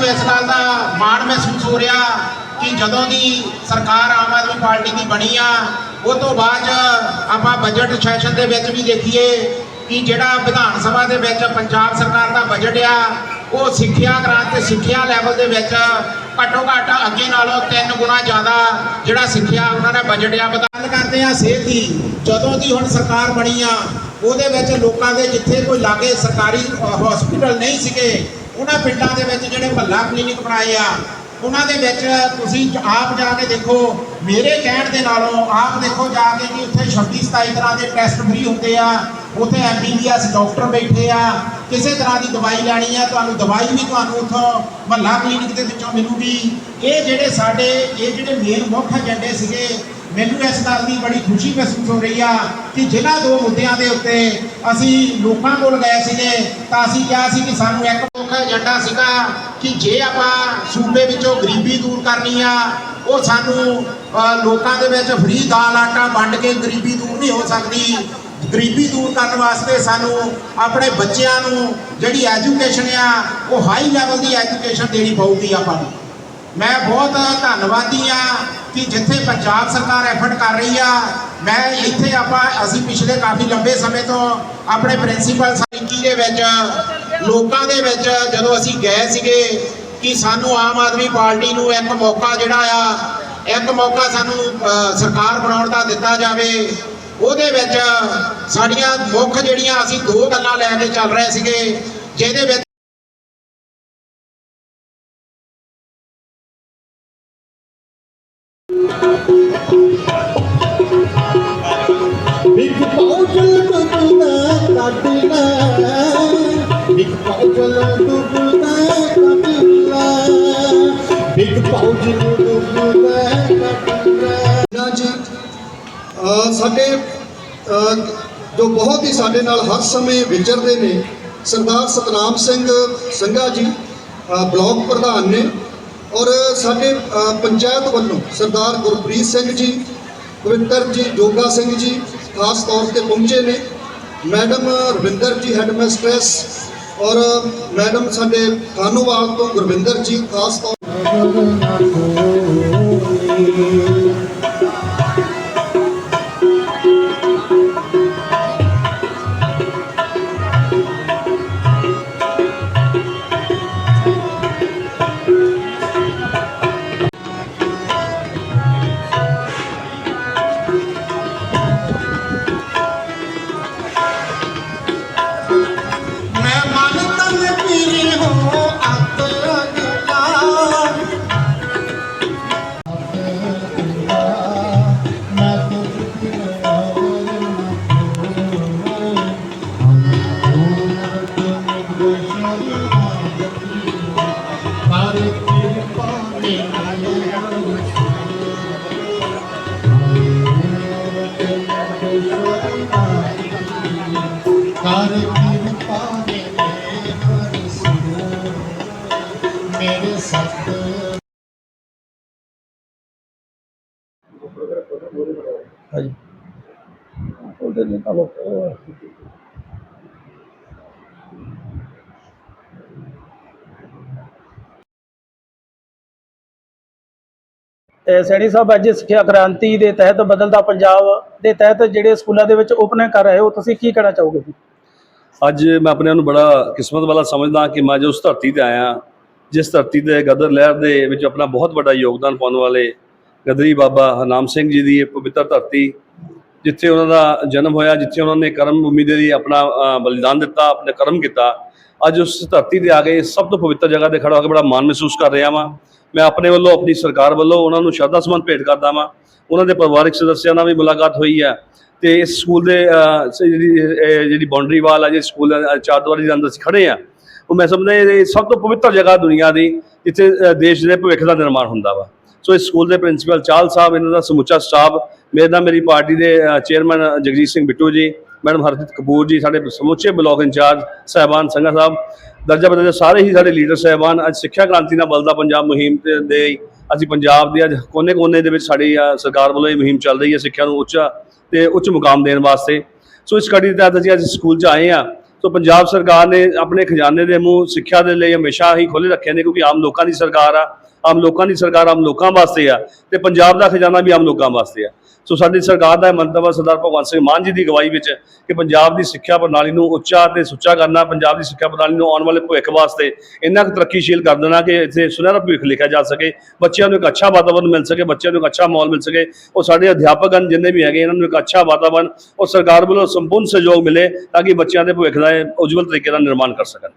Speaker 5: ਇਸ ਗੱਲ ਦਾ ਮਾਣ ਮਹਿਸੂਸ ਹੋ ਰਿਹਾ ਕਿ ਜਦੋਂ ਦੀ ਸਰਕਾਰ ਆਮ ਆਦਮੀ ਪਾਰਟੀ ਦੀ ਬਣੀ ਆ, ਉਹ ਤੋਂ ਬਾਅਦ 'ਚ ਆਪਾਂ ਬਜਟ ਸੈਸ਼ਨ ਦੇ ਵਿੱਚ ਵੀ ਦੇਖੀਏ ਕਿ ਜਿਹੜਾ ਵਿਧਾਨ ਸਭਾ ਦੇ ਵਿੱਚ ਪੰਜਾਬ ਸਰਕਾਰ ਦਾ ਬਜਟ ਆ, ਉਹ ਸਿੱਖਿਆ ਗ੍ਰਾਂਟ ਤੇ ਸਿੱਖਿਆ ਲੈਵਲ ਦੇ ਵਿੱਚ ਘੱਟੋ ਘੱਟ ਅੱਗੇ ਨਾਲੋਂ ਤਿੰਨ ਗੁਣਾ ਜ਼ਿਆਦਾ ਜਿਹੜਾ ਸਿੱਖਿਆ ਉਹਨਾਂ ਦਾ ਬਜਟ ਆ। ਗੱਲ ਕਰਦੇ ਆ ਸਿਹਤ ਦੀ, ਜਦੋਂ ਦੀ ਹੁਣ ਸਰਕਾਰ ਬਣੀ ਆ, ਉਹਦੇ ਵਿੱਚ ਲੋਕਾਂ ਦੇ ਜਿੱਥੇ ਕੋਈ ਲਾਗੇ ਸਰਕਾਰੀ ਹਸਪੀਟਲ ਨਹੀਂ ਸੀਗੇ ਉਹਨਾਂ ਪਿੰਡਾਂ ਦੇ ਵਿੱਚ ਜਿਹੜੇ ਮਹੱਲਾ ਕਲੀਨਿਕ ਬਣਾਏ ਆ, ਉਹਨਾਂ ਦੇ ਵਿੱਚ ਤੁਸੀਂ ਆਪ ਜਾ ਕੇ ਦੇਖੋ, ਮੇਰੇ ਕਹਿਣ ਦੇ ਨਾਲੋਂ ਆਪ ਦੇਖੋ ਜਾ ਕੇ ਕਿ ਉੱਥੇ 26 27 ਤਰ੍ਹਾਂ ਦੇ ਟੈਸਟ ਫ੍ਰੀ ਹੁੰਦੇ ਆ, ਉੱਥੇ ਐਮਬੀਬੀਐਸ ਡਾਕਟਰ ਬੈਠੇ ਆ, ਕਿਸੇ ਤਰ੍ਹਾਂ ਦੀ ਦਵਾਈ ਲੈਣੀ ਆ, ਤੁਹਾਨੂੰ ਦਵਾਈ ਵੀ ਤੁਹਾਨੂੰ ਉੱਥੋਂ ਮਹੱਲਾ ਕਲੀਨਿਕ ਦੇ ਵਿੱਚੋਂ ਮਿਲੂਗੀ। ਇਹ ਜਿਹੜੇ ਸਾਡੇ, ਇਹ ਜਿਹੜੇ ਮੇਨ ਮੁੱਖ ਏਜੰਡੇ ਸੀਗੇ ਮੈਨੂੰ ਇਸ ਗੱਲ ਦੀ ਬੜੀ ਖੁਸ਼ੀ ਮਹਿਸੂਸ ਹੋ ਰਹੀ ਆ ਕਿ ਜਿਨ੍ਹਾਂ ਦੋ ਮੁੱਦਿਆਂ ਦੇ ਉੱਤੇ ਅਸੀਂ ਲੋਕਾਂ ਕੋਲ ਗਏ ਸੀਗੇ, ਤਾਂ ਅਸੀਂ ਕਿਹਾ ਸੀ ਕਿ ਸਾਨੂੰ ਇੱਕ ਮੁੱਖ ਏਜੰਡਾ ਸੀਗਾ ਕਿ ਜੇ ਆਪਾਂ ਸੂਬੇ ਵਿੱਚੋਂ ਗਰੀਬੀ ਦੂਰ ਕਰਨੀ ਆ, ਉਹ ਸਾਨੂੰ ਲੋਕਾਂ ਦੇ ਵਿੱਚ ਫ੍ਰੀ ਦਾਲ ਆਟਾ ਵੰਡ ਕੇ ਗਰੀਬੀ ਦੂਰ ਨਹੀਂ ਹੋ ਸਕਦੀ। ਗਰੀਬੀ ਦੂਰ ਕਰਨ ਵਾਸਤੇ ਸਾਨੂੰ ਆਪਣੇ ਬੱਚਿਆਂ ਨੂੰ ਜਿਹੜੀ ਐਜੂਕੇਸ਼ਨ ਆ, ਉਹ ਹਾਈ ਲੈਵਲ ਦੀ ਐਜੂਕੇਸ਼ਨ ਦੇਣੀ ਪਊਗੀ ਆਪਾਂ ਨੂੰ। ਮੈਂ ਬਹੁਤ ਧੰਨਵਾਦੀ ਆ ਕਿ ਜਿੱਥੇ ਪੰਜਾਬ ਸਰਕਾਰ ਐਫਰਟ ਕਰ ਰਹੀ ਆ, ਮੈਂ ਇੱਥੇ ਆਪਾਂ, ਅਸੀਂ ਪਿਛਲੇ ਕਾਫੀ ਲੰਬੇ ਸਮੇਂ ਤੋਂ ਆਪਣੇ ਪ੍ਰਿੰਸੀਪਲ ਸਾਰਿੰਕੀ ਦੇ ਵਿੱਚ, ਲੋਕਾਂ ਦੇ ਵਿੱਚ ਜਦੋਂ ਅਸੀਂ ਗਏ ਸੀਗੇ ਕਿ ਸਾਨੂੰ ਆਮ ਆਦਮੀ ਪਾਰਟੀ ਨੂੰ ਇੱਕ ਮੌਕਾ ਜਿਹੜਾ ਆ, ਇੱਕ ਮੌਕਾ ਸਾਨੂੰ ਸਰਕਾਰ ਬਣਾਉਣ ਦਾ ਦਿੱਤਾ ਜਾਵੇ, ਉਹਦੇ ਵਿੱਚ ਸਾਡੀਆਂ ਮੁੱਖ ਜਿਹੜੀਆਂ ਅਸੀਂ ਦੋ ਗੱਲਾਂ ਲੈ ਕੇ ਚੱਲ ਰਹੇ ਸੀਗੇ, ਜਿਹਦੇ ਵਿੱਚ
Speaker 6: ਸਾਡੇ ਨਾਲ ਹਰ ਸਮੇਂ ਵਿਚਰਦੇ ਨੇ ਸਰਦਾਰ ਸਤਨਾਮ ਸਿੰਘ ਸੰਘਾ ਜੀ ਅ, ਬਲਾਕ ਪ੍ਰਧਾਨ ਨੇ ਔਰ ਸਾਡੇ ਪੰਚਾਇਤ ਵੱਲੋਂ ਸਰਦਾਰ ਗੁਰਪ੍ਰੀਤ ਸਿੰਘ ਜੀ ਪਵਿੱਤਰ ਜੀ ਜੋਗਾ ਸਿੰਘ ਜੀ ਖਾਸ ਤੌਰ ਤੇ ਪਹੁੰਚੇ ਨੇ। ਮੈਡਮ ਰਵਿੰਦਰ ਜੀ ਹੈਡਮਿਸਟ੍ਰੈਸ ਔਰ ਮੈਡਮ ਸਾਡੇ ਕਾਨੂੰਵਾਲ ਤੋਂ ਗੁਰਵਿੰਦਰ ਜੀ ਖਾਸ ਤੌਰ
Speaker 7: ਸੈਣੀ ਸਾਹਿਬ ਅੱਜ ਸਿੱਖਿਆ ਕ੍ਰਾਂਤੀ ਦੇ ਤਹਿਤ ਬਦਲਦਾ ਪੰਜਾਬ ਦੇ ਤਹਿਤ ਜਿਹੜੇ ਸਕੂਲਾਂ ਦੇ ਵਿੱਚ ਓਪਨਿੰਗ ਕਰ ਰਹੇ ਹੋ, ਤੁਸੀਂ ਕੀ ਕਹਿਣਾ ਚਾਹੋਗੇ? ਜੀ
Speaker 8: ਅੱਜ ਮੈਂ ਆਪਣੇ ਆਪ ਨੂੰ ਬੜਾ ਕਿਸਮਤ ਵਾਲਾ ਸਮਝਦਾ ਕਿ ਮੈਂ ਜੋ ਉਸ ਧਰਤੀ ਤੇ ਆਇਆ। ਜਿਸ ਧਰਤੀ ਤੇ ਗਦਰ ਲਹਿਰ ਦੇ ਵਿੱਚ ਆਪਣਾ ਬਹੁਤ ਵੱਡਾ ਯੋਗਦਾਨ ਪਾਉਣ ਵਾਲੇ ਗਦਰੀ ਬਾਬਾ ਹਰਨਾਮ ਸਿੰਘ ਜੀ ਦੀ ਇਹ ਪਵਿੱਤਰ ਧਰਤੀ, ਜਿੱਥੇ ਉਹਨਾਂ ਦਾ ਜਨਮ ਹੋਇਆ, ਜਿੱਥੇ ਉਹਨਾਂ ਨੇ ਕਰਮ ਭੂਮੀ ਦੇ ਲਈ ਆਪਣਾ ਬਲੀਦਾਨ ਦਿੱਤਾ, ਆਪਣੇ ਕਰਮ ਕੀਤਾ ਅੱਜ ਉਸ ਧਰਤੀ ਤੇ ਆ ਕੇ ਸਭ ਤੋਂ ਪਵਿੱਤਰ ਜਗ੍ਹਾ ਤੇ ਖੜਾ ਹੋ ਕੇ ਬੜਾ ਮਾਣ ਮਹਿਸੂਸ ਕਰ ਰਿਹਾ ਵਾਂ। ਮੈਂ ਆਪਣੇ ਵੱਲੋਂ, ਆਪਣੀ ਸਰਕਾਰ ਵੱਲੋਂ ਉਹਨਾਂ ਨੂੰ ਸ਼ਰਧਾ ਸਮਨ ਭੇਟ ਕਰਦਾ ਵਾਂ। ਉਹਨਾਂ ਦੇ ਪਰਿਵਾਰਕ ਸਦੱਸਿਆਂ ਨਾਲ ਵੀ ਮੁਲਾਕਾਤ ਹੋਈ ਹੈ। ਤੇ ਇਸ ਸਕੂਲ ਦੇ ਜਿਹੜੀ ਜਿਹੜੀ ਬਾਉਂਡਰੀ ਵਾਲ ਆ ਜੇ ਸਕੂਲ ਦਾ ਚਾਰ ਦੀਵਾਰੀ ਦੇ ਅੰਦਰ ਅਸੀਂ ਖੜੇ ਆ ਉਹ ਮੈਂ ਸਮਝਦਾ ਇਹ ਸਭ ਤੋਂ ਪਵਿੱਤਰ ਜਗ੍ਹਾ ਦੁਨੀਆ ਦੀ, ਜਿੱਥੇ ਦੇਸ਼ ਦੇ ਭਵਿੱਖ ਦਾ ਨਿਰਮਾਣ ਹੁੰਦਾ ਵਾ। ਸੋ ਇਸ ਸਕੂਲ ਦੇ ਪ੍ਰਿੰਸੀਪਲ ਚਾਲ ਸਾਹਿਬ, ਇਹਨਾਂ ਦਾ ਸਮੁੱਚਾ ਸਟਾਫ ਮੇਰੇ ਨਾਲ ਮੇਰੀ ਪਾਰਟੀ ਦੇ ਚੇਅਰਮੈਨ ਜਗਜੀਤ ਸਿੰਘ ਬਿੱਟੂ ਜੀ ਮੈਡਮ ਹਰਜੀਤ ਕਪੂਰ ਜੀ, ਸਾਡੇ ਸਮੁੱਚੇ ਬਲਾਕ ਇੰਚਾਰਜ ਸਹਿਬਾਨ ਸੰਘਾ ਸਾਹਿਬ, ਦਰਜਾ ਬਦਲ ਸਾਰੇ ਹੀ ਸਾਡੇ ਲੀਡਰ ਸਹਿਬਾਨ, ਅੱਜ ਸਿੱਖਿਆ ਕ੍ਰਾਂਤੀ ਨਾਲ ਬਲਦਾ ਪੰਜਾਬ ਮੁਹਿੰਮ ਤੇ ਦੇ ਅਸੀਂ ਪੰਜਾਬ ਦੇ ਅੱਜ ਕੋਨੇ-ਕੋਨੇ ਦੇ ਵਿੱਚ ਸਾਡੀ ਸਰਕਾਰ ਵੱਲੋਂ ਇਹ ਮੁਹਿੰਮ ਚੱਲ ਰਹੀ ਹੈ ਸਿੱਖਿਆ ਨੂੰ ਉੱਚਾ ਤੇ ਉੱਚ ਮੁਕਾਮ ਦੇਣ ਵਾਸਤੇ। ਸੋ ਇਸ ਕੜੀ ਦੇ ਤਹਿਤ ਅਸੀਂ ਅੱਜ ਸਕੂਲ 'ਚ ਆਏ ਆ ਸੋ ਪੰਜਾਬ ਸਰਕਾਰ ਨੇ ਆਪਣੇ ਖਜ਼ਾਨੇ ਦੇ ਮੂੰਹ ਸਿੱਖਿਆ ਦੇ ਲਈ ਹਮੇਸ਼ਾ ਹੀ ਖੋਲੇ ਰੱਖੇ ਨੇ ਕਿਉਂਕਿ ਆਮ ਲੋਕਾਂ ਦੀ ਸਰਕਾਰ ਆ। ਆਮ ਲੋਕਾਂ ਦੀ ਸਰਕਾਰ ਆਮ ਲੋਕਾਂ ਵਾਸਤੇ ਆ ਤੇ ਪੰਜਾਬ ਦਾ ਖਜ਼ਾਨਾ ਵੀ ਆਮ ਲੋਕਾਂ ਵਾਸਤੇ ਆ। ਸੋ ਸਾਡੀ ਸਰਕਾਰ ਦਾ ਇਹ ਮੰਤਵ ਹੈ ਸਰਦਾਰ ਭਗਵੰਤ ਸਿੰਘ ਮਾਨ ਜੀ ਦੀ ਅਗਵਾਈ ਵਿੱਚ ਕਿ ਪੰਜਾਬ ਦੀ ਸਿੱਖਿਆ ਪ੍ਰਣਾਲੀ ਨੂੰ ਉੱਚਾ ਤੇ ਸੁੱਚਾ ਕਰਨਾ, ਪੰਜਾਬ ਦੀ ਸਿੱਖਿਆ ਪ੍ਰਣਾਲੀ ਨੂੰ ਆਉਣ ਵਾਲੇ ਭਵਿੱਖ ਵਾਸਤੇ ਇੰਨਾ ਕੁ ਤਰੱਕੀਸ਼ੀਲ ਕਰ ਦੇਣਾ ਕਿ ਇੱਥੇ ਸੁਨਹਿਰਾ ਭਵਿੱਖ ਲਿਖਿਆ ਜਾ ਸਕੇ, ਬੱਚਿਆਂ ਨੂੰ ਇੱਕ ਅੱਛਾ ਵਾਤਾਵਰਨ ਮਿਲ ਸਕੇ, ਬੱਚਿਆਂ ਨੂੰ ਇੱਕ ਅੱਛਾ ਮਾਹੌਲ ਮਿਲ ਸਕੇ, ਉਹ ਸਾਡੇ ਅਧਿਆਪਕ ਹਨ, ਜਿੰਨੇ ਵੀ ਹੈਗੇ, ਇਹਨਾਂ ਨੂੰ ਇੱਕ ਅੱਛਾ ਵਾਤਾਵਰਨ ਔਰ ਸਰਕਾਰ ਵੱਲੋਂ ਸੰਪੂਰਨ ਸਹਿਯੋਗ ਮਿਲੇ ਤਾਂ ਕਿ ਬੱਚਿਆਂ ਦੇ ਭਵਿੱਖ ਦਾ ਉਜਵਲ ਤਰੀਕੇ ਨਾਲ ਨਿਰਮਾਣ ਕਰ ਸਕਣ।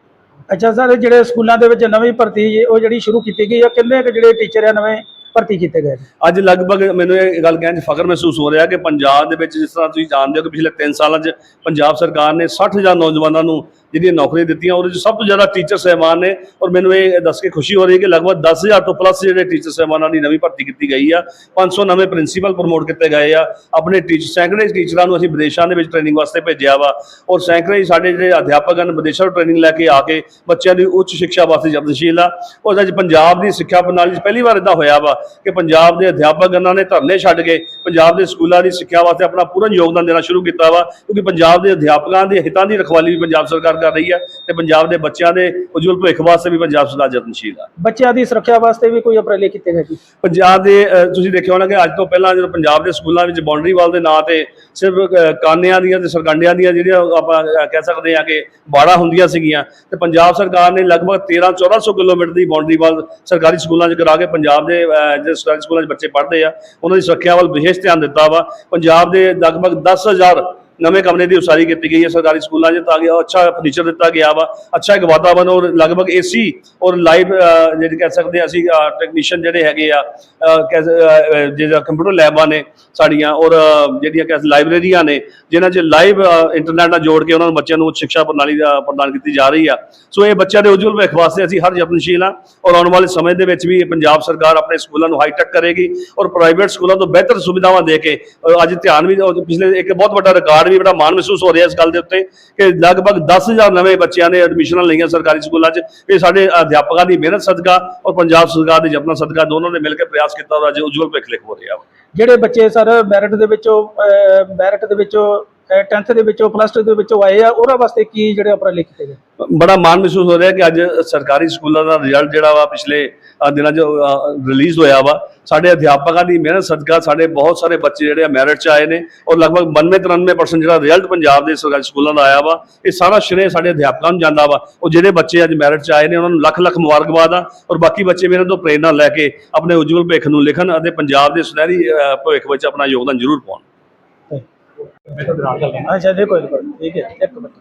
Speaker 7: ਅੱਛਾ ਸਰ ਜਿਹੜੇ ਸਕੂਲਾਂ ਦੇ ਵਿੱਚ ਨਵੀਂ ਭਰਤੀ ਹੈ, ਉਹ ਜਿਹੜੀ ਸ਼ੁਰੂ ਕੀਤੀ ਗਈ ਆ ਕਿੰਨੇ ਕੁ ਜਿਹੜੇ ਟੀਚਰ ਆ ਨਵੇਂ? ਭਰਤੀ ਕੀਤੇ ਗਏ
Speaker 8: ਅੱਜ ਲਗਭਗ ਮੈਨੂੰ ਇਹ ਗੱਲ ਕਹਿਣ 'ਚ ਫਖਰ ਮਹਿਸੂਸ ਹੋ ਰਿਹਾ ਕਿ ਪੰਜਾਬ ਦੇ ਵਿੱਚ ਜਿਸ ਤਰ੍ਹਾਂ ਤੁਸੀਂ ਜਾਣਦੇ ਹੋ ਕਿ ਪਿਛਲੇ 3 ਸਾਲਾਂ 'ਚ ਪੰਜਾਬ ਸਰਕਾਰ ਨੇ 60000 ਨੌਜਵਾਨਾਂ ਨੂੰ ਜਿਹੜੀਆਂ ਨੌਕਰੀਆਂ ਦਿੱਤੀਆਂ, ਉਹਦੇ 'ਚ ਸਭ ਤੋਂ ਜ਼ਿਆਦਾ ਟੀਚਰ ਸਹਿਬਾਨ ਨੇ ਔਰ ਮੈਨੂੰ ਇਹ ਦੱਸ ਕੇ ਖੁਸ਼ੀ ਹੋ ਰਹੀ ਹੈ ਕਿ ਲਗਭਗ 10000 ਤੋਂ ਪਲੱਸ ਜਿਹੜੇ ਟੀਚਰ ਸਹਿਬਾਨਾਂ ਦੀ ਨਵੀਂ ਭਰਤੀ ਕੀਤੀ ਗਈ ਆ 500 ਨਵੇਂ ਪ੍ਰਿੰਸੀਪਲ ਪ੍ਰਮੋਟ ਕੀਤੇ ਗਏ ਆ। ਆਪਣੇ ਟੀਚਰ ਸੈਂਕੜੇ ਟੀਚਰਾਂ ਨੂੰ ਅਸੀਂ ਵਿਦੇਸ਼ਾਂ ਦੇ ਵਿੱਚ ਟ੍ਰੇਨਿੰਗ ਵਾਸਤੇ ਭੇਜਿਆ ਵਾ ਔਰ ਸੈਂਕੜੇ ਸਾਡੇ ਜਿਹੜੇ ਅਧਿਆਪਕ ਹਨ, ਵਿਦੇਸ਼ਾਂ ਤੋਂ ਟ੍ਰੇਨਿੰਗ ਲੈ ਕੇ ਆ ਕੇ ਬੱਚਿਆਂ ਦੀ ਉੱਚ ਸਿੱਖਿਆ ਵਾਸਤੇ ਯਤਨਸ਼ੀਲ ਆ। ਔਰ ਅੱਜ ਪੰਜਾਬ ਦੀ ਸਿੱਖਿਆ ਪ੍ਰਣਾਲੀ 'ਚ ਪਹਿਲੀ ਵਾਰ ਇਦਾਂ ਹੋਇਆ ਵਾ ਕਿ ਪੰਜਾਬ ਦੇ ਅਧਿਆਪਕ ਇਹਨਾਂ ਨੇ ਧਰਨੇ ਛੱਡ ਕੇ ਪੰਜਾਬ ਦੇ ਸਕੂਲਾਂ ਦੀ ਸਿੱਖਿਆ ਵਾਸਤੇ ਆਪਣਾ ਪੂਰਨ ਯੋਗਦਾਨ ਦੇਣਾ ਸ਼ੁਰੂ ਕੀਤਾ ਵਾ ਕਿਉਂਕਿ ਪੰਜਾਬ ਦੇ ਅਧਿਆਪਕਾਂ ਦੇ ਹਿੱਤਾਂ ਦੀ ਰਖਵਾਲੀ ਵੀ ਪੰਜਾਬ ਸਰਕਾਰ ਕਰ ਰਹੀ ਹੈ ਤੇ ਪੰਜਾਬ ਦੇ ਬੱਚਿਆਂ ਦੇ ਉਜਵਲ ਭਵਿੱਖ ਵਾਸਤੇ ਵੀ ਪੰਜਾਬ ਸਰਕਾਰ ਯਤਨਸ਼ੀਲ ਆ।
Speaker 7: ਬੱਚਿਆਂ ਦੀ ਸੁਰੱਖਿਆ ਵਾਸਤੇ ਵੀ ਕੋਈ ਉਪਰਾਲੇ ਕੀਤੇ ਗਏ ਜੀ
Speaker 8: ਪੰਜਾਬ ਦੇ ਤੁਸੀਂ ਦੇਖਿਆ ਹੋਣਾ ਕਿ ਅੱਜ ਤੋਂ ਪਹਿਲਾਂ ਜਦੋਂ ਪੰਜਾਬ ਦੇ ਸਕੂਲਾਂ ਵਿੱਚ ਬਾਉਂਡਰੀ ਵਾਲ ਦੇ ਨਾਂ ਤੇ ਸਿਰਫ ਕਾਨਿਆਂ ਦੀਆਂ ਤੇ ਸਰਕੰਡਿਆਂ ਦੀਆਂ ਜਿਹੜੀਆਂ ਆਪਾਂ ਕਹਿ ਸਕਦੇ ਹਾਂ ਕਿ ਬਾੜਾ ਹੁੰਦੀਆਂ ਸੀਗੀਆਂ ਤੇ ਪੰਜਾਬ ਸਰਕਾਰ ਨੇ ਲਗਭਗ 13 1400 ਕਿਲੋਮੀਟਰ ਦੀ ਬਾਉਂਡਰੀ ਵਾਲ ਸਰਕਾਰੀ ਸਕੂਲਾਂ 'ਚ ਕਰਾ ਕੇ ਪੰਜਾਬ ਦੇ ਜਿਹੜੇ ਸਰਕਾਰੀ ਸਕੂਲਾਂ 'ਚ ਬੱਚੇ ਪੜ੍ਹਦੇ ਆ, ਉਹਨਾਂ ਦੀ ਸੁਰੱਖਿਆ ਵੱਲ ਵਿਸ਼ੇਸ਼ ਧਿਆਨ ਦਿੱਤਾ ਵਾ। ਪੰਜਾਬ ਦੇ ਲਗਭਗ 10000 ਨਵੇਂ ਕਮਰੇ ਦੀ ਉਸਾਰੀ ਕੀਤੀ ਗਈ ਹੈ ਸਰਕਾਰੀ ਸਕੂਲਾਂ 'ਚ ਤਾਂ ਕਿ ਉਹ ਅੱਛਾ ਫਰਨੀਚਰ ਦਿੱਤਾ ਗਿਆ ਵਾ, ਅੱਛਾ ਇੱਕ ਵਾਤਾਵਰਨ ਔਰ ਲਗਭਗ ਏਸੀ ਔਰ ਲਾਈਵ ਜਿਹੜੇ ਕਹਿ ਸਕਦੇ ਹਾਂ ਅਸੀਂ ਟੈਕਨੀਸ਼ੀਅਨ ਜਿਹੜੇ ਹੈਗੇ ਆ ਕਹਿ ਸ- ਜਿਹੜਾ ਕੰਪਿਊਟਰ ਲੈਬਾਂ ਨੇ ਸਾਡੀਆਂ ਔਰ ਜਿਹੜੀਆਂ ਕਹਿ ਲਾਇਬ੍ਰੇਰੀਆਂ ਨੇ, ਜਿਨ੍ਹਾਂ 'ਚ ਲਾਈਵ ਇੰਟਰਨੈਟ ਨਾਲ ਜੋੜ ਕੇ ਉਹਨਾਂ ਨੂੰ ਬੱਚਿਆਂ ਨੂੰ ਉੱਚ ਸਿੱਖਿਆ ਪ੍ਰਣਾਲੀ ਦਾ ਪ੍ਰਦਾਨ ਕੀਤੀ ਜਾ ਰਹੀ ਆ। ਸੋ ਇਹ ਬੱਚਿਆਂ ਦੇ ਉਜਵਲ ਭਵਿੱਖ ਵਾਸਤੇ ਅਸੀਂ ਹਰ ਯਤਨਸ਼ੀਲ ਆ ਔਰ ਆਉਣ ਵਾਲੇ ਸਮੇਂ ਦੇ ਵਿੱਚ ਵੀ ਪੰਜਾਬ ਸਰਕਾਰ ਆਪਣੇ ਸਕੂਲਾਂ ਨੂੰ ਹਾਈਟੈਕ ਕਰੇਗੀ ਔਰ ਪ੍ਰਾਈਵੇਟ ਸਕੂਲਾਂ ਤੋਂ ਬਿਹਤਰ ਸੁਵਿਧਾਵਾਂ ਦੇ ਕੇ ਅੱਜ ਧਿਆਨ ਵੀ ਪਿਛਲੇ ਇੱਕ ਬਹੁਤ ਵੱਡਾ ਰਿਕਾਰਡ ਵੀ ਬੜਾ ਮਾਣ ਮਹਿਸੂਸ ਹੋ ਰਿਹਾ ਇਸ ਗੱਲ ਦੇ ਉੱਤੇ ਕਿ ਲਗਭਗ 10000 ਨਵੇਂ ਬੱਚਿਆਂ ਨੇ ਐਡਮਿਸ਼ਨਾਂ ਲਈਆਂ ਸਰਕਾਰੀ ਸਕੂਲਾਂ 'ਚ। ਇਹ ਸਾਡੇ ਅਧਿਆਪਕਾਂ ਦੀ ਮਿਹਨਤ ਸਦਕਾ ਔਰ ਪੰਜਾਬ ਸਰਕਾਰ ਦੇ ਯਤਨਾਂ ਸਦਕਾ ਦੋਨਾਂ ਨੇ ਮਿਲ ਕੇ ਪ੍ਰਯਾਸ ਕੀਤਾ ਔਰ ਅੱਜ ਉਜਵਲ ਭਵਿੱਖ ਲਿਖ ਹੋ ਰਿਹਾ
Speaker 7: ਜਿਹੜੇ ਬੱਚੇ ਸਰ ਮੈਰਿਟ ਦੇ ਵਿੱਚੋਂ ਮੈਰਿਟ ਦੇ ਵਿੱਚੋਂ 10th ਦੇ ਵਿੱਚੋਂ ਪਲੱਸ 2 ਦੇ ਵਿੱਚੋਂ ਆਏ ਆ ਉਹਨਾਂ ਵਾਸਤੇ ਕੀ ਜਿਹੜੇ ਉਪਰਾਲੇ ਕੀਤੇ ਗਏ?
Speaker 8: ਬੜਾ ਮਾਣ ਮਹਿਸੂਸ ਹੋ ਰਿਹਾ ਕਿ ਅੱਜ ਸਰਕਾਰੀ ਸਕੂਲਾਂ ਦਾ ਰਿਜ਼ਲਟ ਜਿਹੜਾ ਵਾ ਪਿਛਲੇ ਦਿਨਾਂ 'ਚ ਰਿਲੀਜ਼ ਹੋਇਆ ਵਾ। ਸਾਡੇ ਅਧਿਆਪਕਾਂ ਦੀ ਮਿਹਨਤ, ਸਦਕਾ ਸਾਡੇ ਬਹੁਤ ਸਾਰੇ ਬੱਚੇ ਜਿਹੜੇ ਆ ਮੈਰਿਟ 'ਚ ਆਏ ਨੇ ਔਰ ਲਗਭਗ 92-93% ਜਿਹੜਾ ਰਿਜ਼ਲਟ ਪੰਜਾਬ ਦੇ ਸਰਕਾਰੀ ਸਕੂਲਾਂ ਦਾ ਆਇਆ ਵਾ, ਇਹ ਸਾਰਾ ਸ਼੍ਰੇ ਸਾਡੇ ਅਧਿਆਪਕਾਂ ਨੂੰ ਜਾਂਦਾ ਵਾ। ਉਹ ਜਿਹੜੇ ਬੱਚੇ ਅੱਜ ਮੈਰਿਟ 'ਚ ਆਏ ਨੇ, ਉਹਨਾਂ ਨੂੰ ਲੱਖ ਲੱਖ ਮੁਬਾਰਕਬਾਦ ਆ ਔਰ ਬਾਕੀ ਬੱਚੇ ਮੇਰੇ ਤੋਂ ਪ੍ਰੇਰਨਾ ਲੈ ਕੇ ਆਪਣੇ ਉਜਵਲ ਭਵਿੱਖ ਨੂੰ ਲਿਖਣ ਅਤੇ ਪੰਜਾਬ ਦੇ ਸੁਨਹਿਰੀ ਭਵਿੱਖ ਵਿੱਚ ਆਪਣਾ ਯੋਗਦਾਨ ਜ਼ਰੂਰ ਪਾਉਣ।
Speaker 7: मैं तो दरार कर लेना अच्छा देखो एक बार ठीक है एक मिनट